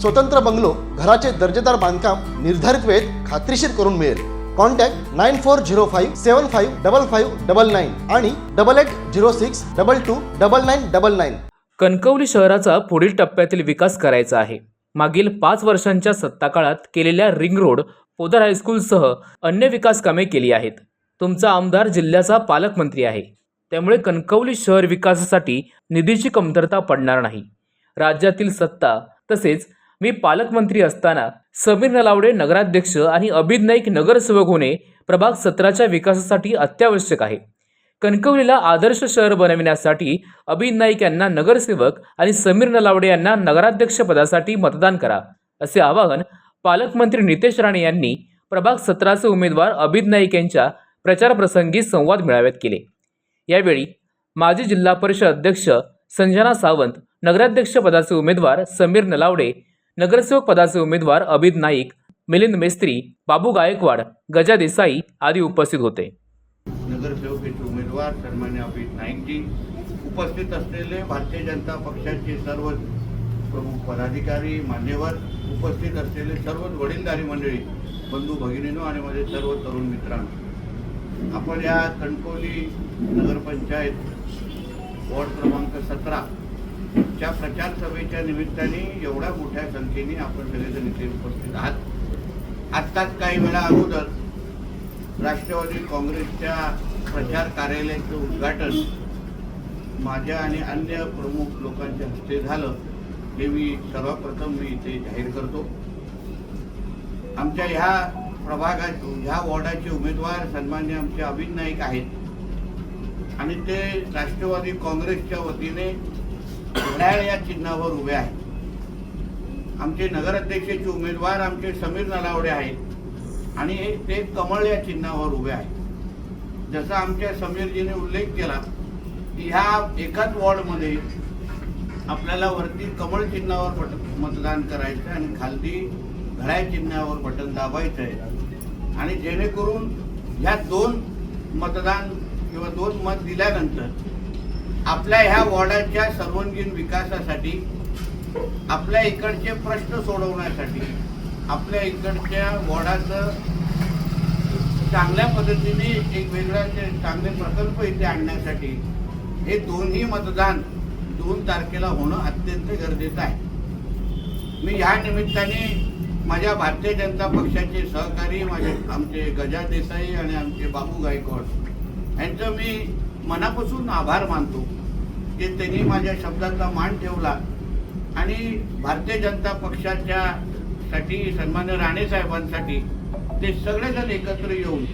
स्वतंत्र बंगलो घराचे दर्जेदार बांधकाम निर्धारित वेळेत खात्रीशीर करून मिळेल. Contact nine four zero five seven five double five double nine आणि double eight zero six double two double nine double nine. Kankavli शहराचा पुढील टप्प्यातील विकास करायचा आहे. मागील पाच वर्षांच्या सत्ताकाळात केलेल्या रिंग रोड पोदर हायस्कूलसह अन्य विकास कामे केली आहेत. तुमचा आमदार जिल्ह्याचा पालकमंत्री आहे. त्यामुळे कणकवली शहर विकासासाठी निधीची कमतरता पडणार नाही. राज्यातील सत्ता तसेच मी पालकमंत्री असताना समीर नलावडे नगराध्यक्ष आणि अभिद नाईक नगरसेवक होणे प्रभाग सतराच्या विकासासाठी अत्यावश्यक आहे. कणकवलीला आदर्श शहर बनविण्यासाठी अभिद नाईक यांना नगरसेवक आणि समीर नलावडे यांना नगराध्यक्ष पदासाठी मतदान करा असे आवाहन पालकमंत्री नितेश राणे यांनी प्रभाग सतराचे उमेदवार अभिद नाईक यांच्या प्रचारप्रसंगी संवाद मेळाव्यात केले. यावेळी माजी जिल्हा परिषद अध्यक्ष संजना सावंत नगराध्यक्ष पदाचे उमेदवार समीर नलावडे नगरसेवक पदाचे उमेदवार अभिद नाईक मिलिंद मेस्त्री बाबू गायकवाड गजा देसाई आदी उपस्थित होते. नगरसेवकीचे उमेदवार सन्मान्य अभित नाईकजी उपस्थित असलेले भारतीय जनता पक्षाचे सर्व प्रमुख पदाधिकारी मान्यवर उपस्थित असलेले सर्व वडीलधारी मंडळी बंधू भगिनीनो आणि माझे सर्व तरुण मित्रांनो आपण या कणकवली नगरपंचायत वॉर्ड क्रमांक सतरा त्या प्रचार सभेच्या निमित्ताने एवढ्या मोठ्या संख्येने आपण सगळेजण इथे उपस्थित आहात. आत्ताच काही वेळा अगोदर राष्ट्रवादी काँग्रेसच्या प्रचार कार्यालयाचं उद्घाटन माझ्या आणि अन्य प्रमुख लोकांच्या हस्ते झालं हे मी सर्वप्रथम मी इथे जाहीर करतो. आमच्या ह्या प्रभागात ह्या वॉर्डाचे उमेदवार सन्मान्य आमचे अभिन नाईक आहेत. आणि ते राष्ट्रवादी काँग्रेसच्या वतीने घड्याळ या चिन्हावर उभे आहेत. आमचे नगराध्यक्षाचे उमेदवार आमचे समीर नलावडे आहेत. आणि हे ते कमळ या चिन्हावर उभे आहेत. जसं आमच्या समीरजीने उल्लेख केला की ह्या एकाच वॉर्डमध्ये आपल्याला वरती कमळ चिन्हावर बट मतदान करायचं आणि खालती घड्याळ चिन्हावर बटन दाबायचं आहे आणि जेणेकरून ह्या दोन मतदान किंवा दोन मत दिल्यानंतर आपल्या ह्या वॉर्डाच्या सर्वांगीण विकासासाठी आपल्या इकडचे प्रश्न सोडवण्यासाठी आपल्या इकडच्या वॉर्डाचं चांगल्या पद्धतीने एक वेगळा चांगले प्रकल्प इथे आणण्यासाठी हे दोन्ही मतदान दोन तारखेला होणं अत्यंत गरजेचं आहे. मी ह्या निमित्ताने माझ्या भारतीय जनता पक्षाचे सहकारी माझे आमचे गजा देसाई आणि आमचे बाबू गायकवाड यांचं मी मनापासून आभार मानतो. की त्यांनी माझ्या शब्दाचा मान ठेवला. आणि भारतीय जनता पक्षाच्या साठी सन्मान्य राणे साहेबांसाठी ते सगळेजण एकत्र येऊन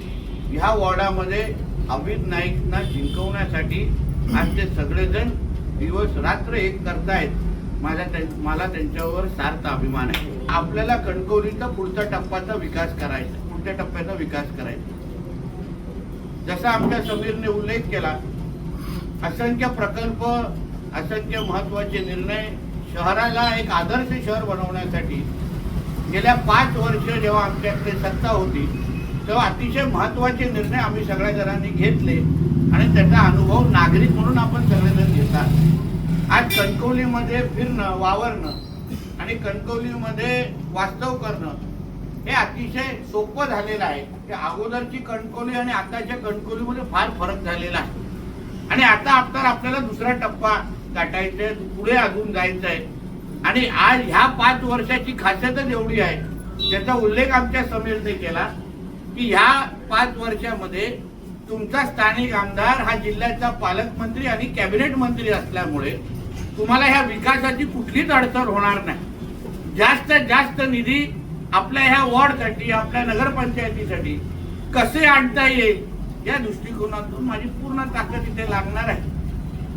ह्या वॉर्डामध्ये अमित नाईकना जिंकवण्यासाठी आज ते सगळेजण दिवस रात्र एक करतायत. माझ्या मला त्यांच्यावर सार्थ अभिमान आहे. आपल्याला कणकवलीचा पुढचा टप्प्याचा विकास करायचा पुढच्या टप्प्याचा विकास करायचा. जसा आमच्या समीरने उल्लेख केला असंख्य प्रकल्प असंख्य महत्त्वाचे निर्णय शहराला एक आदर्श शहर बनवण्यासाठी गेल्या पाच वर्ष जेव्हा आमच्याकडे सत्ता होती तेव्हा अतिशय महत्त्वाचे निर्णय आम्ही सगळ्या जणांनी घेतले आणि त्याचा अनुभव नागरिक म्हणून आपण सगळेजण घेतात. आज कणकवलीमध्ये फिरणं वावरणं आणि कणकवलीमध्ये वास्तव करणं हे अतिशय सोपं झालेलं आहे. की अगोदरची कणकवली आणि आताच्या कणकवलीमध्ये फार फरक झालेला आहे. आणि आता आपल्याला आपल्याला दुसरा टप्पा गाठायचा आहे पुढे अजून जायचं आहे आणि आज ह्या पाच वर्षाची खासियतच एवढी आहे त्याचा उल्लेख आमच्या समीरने केला की ह्या पाच वर्षामध्ये तुमचा स्थानिक आमदार हा जिल्ह्याचा पालकमंत्री आणि कॅबिनेट मंत्री असल्यामुळे तुम्हाला ह्या विकासाची कुठलीच अडचण होणार नाही. जास्तीत जास्त निधी आपल्या ह्या वॉर्डसाठी आपल्या नगरपंचायतीसाठी कसे आणता येईल? या दृष्टिकोनातून माझी पूर्ण ताकद इथे लागणार आहे.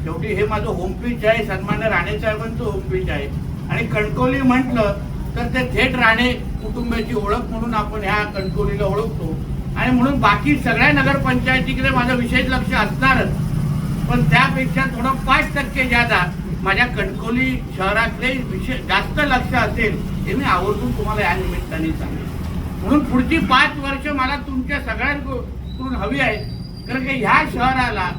शेवटी हे माझं होम पिच आहे सन्मान्य राणे साहेबांचं होमपीच आहे. आणि कणकवली म्हटलं तर ते थेट राणे कुटुंबाची ओळख म्हणून आपण ह्या कणकवलीला ओळखतो. आणि म्हणून बाकी सगळ्या नगरपंचायतीकडे माझं विशेष लक्ष असणारच. पण त्यापेक्षा थोडं पाच टक्के ज्यादा माझ्या कणकोली शहरातले विशेष जास्त लक्ष असेल हे मी आवर्जून तुम्हाला या निमित्ताने सांगेन. म्हणून पुढची पाच वर्ष मला तुमच्या करून हवी आहे. कारण की ह्या शहराला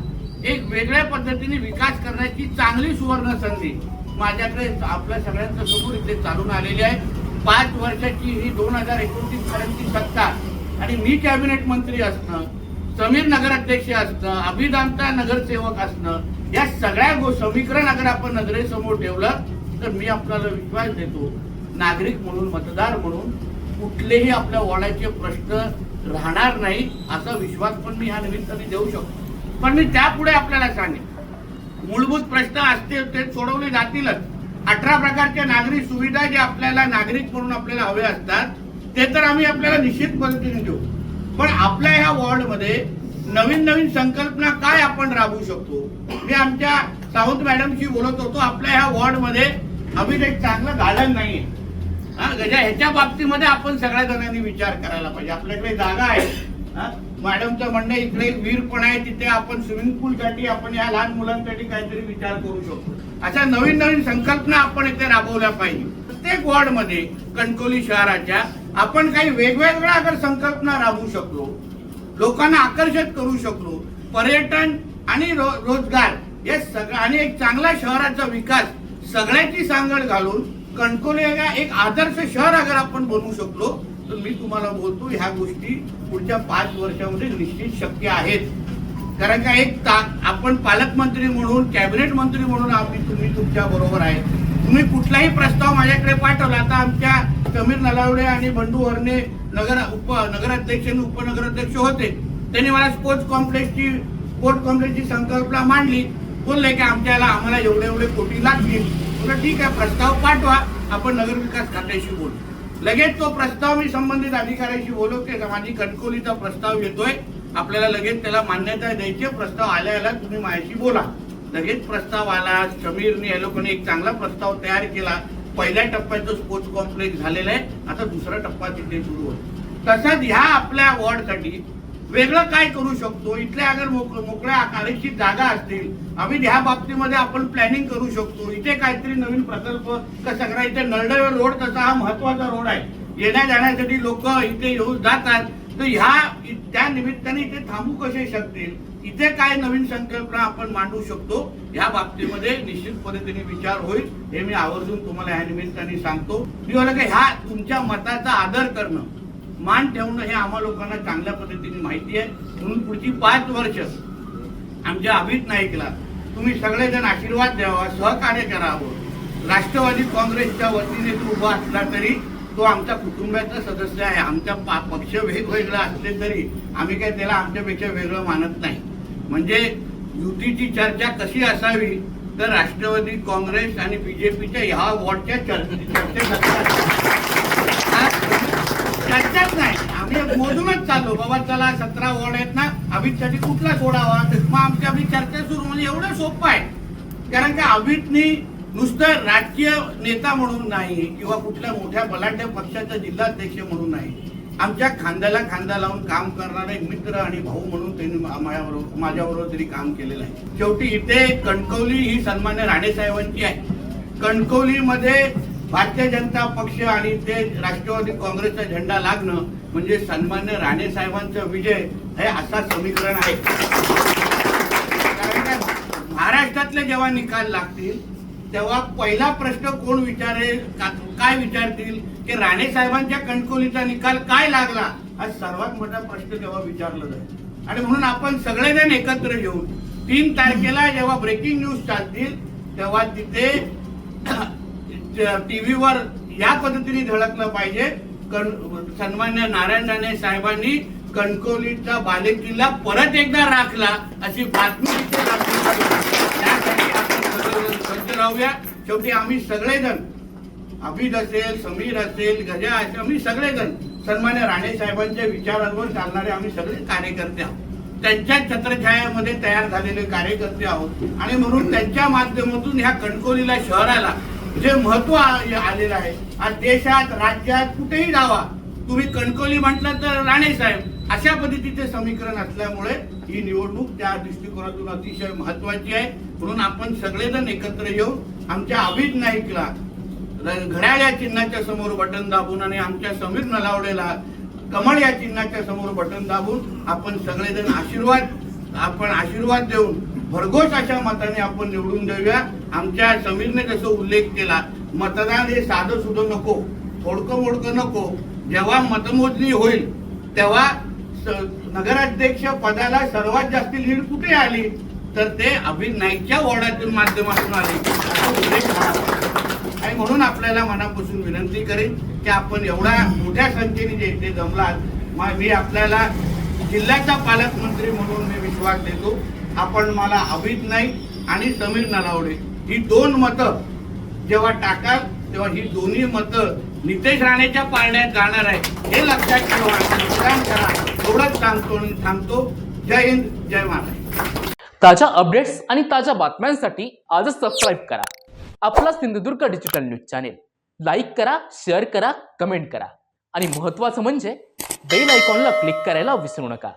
एक वेगळ्या पद्धतीने विकास करण्याची चांगली सुवर्ण संधी माझ्याकडे आपल्या सगळ्यांचं समोर इथे चालून आलेली आहे. पाच वर्षाची ही दोन हजार एकोणतीस पर्यंतची सत्ता आणि मी कॅबिनेट मंत्री असणं समीर नगराध्यक्ष असणं अभिदानता नगरसेवक असणं या सगळ्या गो समीकरण अगर आपण नजरेसमोर ठेवलं तर मी आपल्याला विश्वास देतो नागरिक म्हणून मतदार म्हणून कुठलेही आपल्या वॉर्डाचे प्रश्न राहणार नाही असा विश्वास पण मी ह्या निमित्ताने देऊ शकतो. पण मी त्यापुढे आपल्याला सांगेन. मूलभूत प्रश्न असतील ते सोडवले जातीलच. अठरा प्रकारच्या नागरिक सुविधा जे आपल्याला नागरिक म्हणून आपल्याला हवे असतात ते तर आम्ही आपल्याला निश्चित पद्धतीने देऊ. पण आपल्या ह्या वॉर्डमध्ये नवीन नवीन संकल्पना काय आपण राबवू शकतो? मी आमच्या सावंत मॅडमशी बोलत होतो आपल्या ह्या वॉर्डमध्ये अभित एक चांगलं गार्डन नाहीये. हा, गजा ह्याच्या बाबतीमध्ये आपण सगळ्या जणांनी विचार करायला पाहिजे. आपल्याकडे जागा आहे. मॅडमचं म्हणणं इकडे वीर पण आहे तिथे आपण स्विमिंग पूल साठी आपण या लहान मुलांसाठी काहीतरी विचार करू शकतो. अशा नवीन नवीन संकल्पना आपण इथे राबवल्या पाहिजे. प्रत्येक वॉर्डमध्ये कणकोली शहराच्या आपण काही वेगवेगळ्या अगर संकल्पना राबवू शकलो लोकांना आकर्षित करू शकलो पर्यटन आणि रो- रोजगार हे सगळं आणि एक चांगल्या शहराचा विकास सगळ्याची सांगड घालून कणकोली या एक आदर्श शहर अगर आपण बनवू शकलो तर मी तुम्हाला बोलतो ह्या गोष्टी पुढच्या पाच वर्षामध्ये निश्चित शक्य आहेत. कारण का एक ता- आपण पालकमंत्री म्हणून कॅबिनेट मंत्री म्हणून आम्ही तुम्ही तुमच्या बरोबर आहे तुम्ही कुठलाही प्रस्ताव माझ्याकडे पाठवला आता आमच्या समीर नलावडे आणि बंडू हरणे नगर उप नगराध्यक्ष आणि उपनगराध्यक्ष होते. त्यांनी मला स्पोर्ट्स कॉम्प्लेक्सची स्पोर्ट्स कॉम्प्लेक्सची संकल्पना मांडली. बोलले की आमच्याला आम्हाला एवढे एवढे कोटी लागतील. ठीक आहे प्रस्ताव पाठवा. आपण नगरविकास खात्याशी बोलू. लगेच तो प्रस्ताव मी संबंधित अधिकाऱ्याशी बोलू की माझी कणकोलीचा प्रस्ताव येतोय? आपल्याला लगेच त्याला मान्यता द्यायची प्रस्ताव आल्याला तुम्ही माझ्याशी बोला. लगेच प्रस्ताव आला. समीरने या लोकांनी एक चांगला प्रस्ताव तयार केला. पहिल्या टप्प्याचं स्पोर्ट्स कॉम्प्लेक्स झालेलं आहे. आता दुसरा टप्पा तिथे सुरू होतो. तसंच ह्या आपल्या वॉर्डसाठी वेगळं काय करू शकतो? इथल्या अगर मोकळ्या आकाराची जागा असतील आम्ही ह्या बाबतीमध्ये आपण प्लॅनिंग करू शकतो. इथे काहीतरी नवीन प्रकल्प कसं करा? इथे नळदवे रोड तसा हा महत्त्वाचा रोड आहे. येण्या जाण्यासाठी लोक इथे येऊन जातात. तर ह्या त्या निमित्ताने इथे थांबू कसे शकतील? इथे काय नवीन संकल्पना आपण मांडू शकतो? या बाबतीमध्ये निश्चित पद्धतीने विचार होईल. हे मी आवर्जून तुम्हाला या निमित्ताने सांगतो. मी म्हणलं की ह्या तुमच्या मताचा आदर करणं. मान ठेवणं हे आम्हा लोकांना चांगल्या पद्धतीने माहिती आहे. म्हणून पुढची पाच वर्ष आमच्या अमित नाईकला तुम्ही सगळेजण आशीर्वाद द्यावा सहकार्य करावं. राष्ट्रवादी काँग्रेसच्या वतीने तो उभा असला तरी तो आमच्या कुटुंबाचा सदस्य आहे. आमचा पा- पक्ष वेगवेगळा असले तरी आम्ही काय त्याला आमच्यापेक्षा वेगळं मानत नाही. म्हणजे युतीची चर्चा कशी असावी तर राष्ट्रवादी काँग्रेस आणि बीजेपीच्या ह्या वॉर्डच्या चर्चे मोजूनच चाललो. बाबा चला सतरा वॉर्ड आहेत ना अमितसाठी कुठला सोडावा हो? मग आमची आपली चर्चा सुरू. म्हणजे एवढं सोपं आहे. कारण का अमितनी नुसतं राजकीय नेता म्हणून नाही किंवा कुठल्या मोठ्या बलाढ्य पक्षाचा जिल्हाध्यक्ष म्हणून नाही. आमच्या खांद्याला खांदा लावून काम करणारे एक मित्र आणि भाऊ म्हणून त्यांनी माझ्याबरोबर माझ्याबरोबर तरी काम केलेलं आहे. शेवटी इथे कणकवली ही सन्मान्य राणे साहेबांची आहे. कणकवलीमध्ये भारतीय जनता पक्ष आणि ते राष्ट्रवादी काँग्रेसचा झेंडा लागणं म्हणजे सन्मान्य राणे साहेबांचा विजय हे असा समीकरण आहे. कारण महाराष्ट्रातले जेव्हा निकाल लागतील तेव्हा पहिला प्रश्न कोण विचारेल काय विचारतील की राणे साहेबांच्या कणकोलीचा निकाल काय लागला हा सर्वात मोठा प्रश्न तेव्हा विचारला जाईल. आणि म्हणून आपण सगळेजण एकत्र येऊन तीन तारखेला जेव्हा ब्रेकिंग न्यूज चालतील तेव्हा तिथे टीव्हीवर या पद्धतीने झळकलं पाहिजे. कण सन्मान्य नारायण राणे साहेबांनी कणकवलीचा बालेकिल्ला परत एकदा राखला अशी बातमी त्यासाठी आपण सज्ज राहूया. शेवटी आम्ही सगळेजण अभिद असेल समीर असेल गजा असेल आम्ही सगळेजण सन्मान्य राणे साहेबांच्या विचारांवर चालणारे आम्ही सगळे कार्यकर्ते आहोत. त्यांच्या छत्रछायामध्ये तयार झालेले कार्यकर्ते आहोत. आणि म्हणून त्यांच्या माध्यमातून ह्या कणकोलीला शहराला जे महत्त्व आलेलं आहे. आज देशात राज्यात कुठेही जावा तुम्ही कणकवली म्हटलं तर राणे साहेब अशा पद्धतीचे समीकरण असल्यामुळे ही निवडणूक त्या दृष्टिकोनातून अतिशय महत्वाची आहे. म्हणून आपण सगळेजण एकत्र येऊन आमच्या अभिज नाईकला घड्याळ या चिन्हाच्या समोर बटन दाबून आणि आमच्या समीर नलावडेला कमळ या चिन्हाच्या समोर बटन दाबून आपण सगळेजण आशीर्वाद आपण आशीर्वाद देऊन भरघोस अशा मताने आपण निवडून देऊया. आमच्या समीरने जसं उल्लेख केला मतदान हे साधं सुधं नको थोडकं मोडकं नको. जेव्हा मतमोजणी होईल तेव्हा स- नगराध्यक्ष पदाला सर्वात जास्त लीड कुठे आली? तर ते अभिनयच्या वॉर्डातून माध्यमातून आले. आणि म्हणून आपल्याला मनापासून विनंती करेन की आपण एवढ्या मोठ्या संख्येने जे इथे जमलात मी आपल्याला जिल्ह्याचा पालकमंत्री म्हणून मी विश्वास देतो. आपण मला अभित नाही आणि समीर नलावडे ही दोन मतं जेव्हा टाकाल तेव्हा ही दोन्ही मतं नितेश राणेच्या पाळण्यात जाणार आहे हे लक्षात ठेवा. करा. एवढंच सांगतो आणि थांबतो. जय हिंद जय महाराज ताज्या अपडेट्स आणि ताज्या बातम्यांसाठी आजच सबस्क्राईब करा. आपला Sindhudurg digital news channel like करा शेअर करा कमेंट करा. आणि महत्त्वाचं म्हणजे बेल आयकॉनला क्लिक करायला विसरू नका.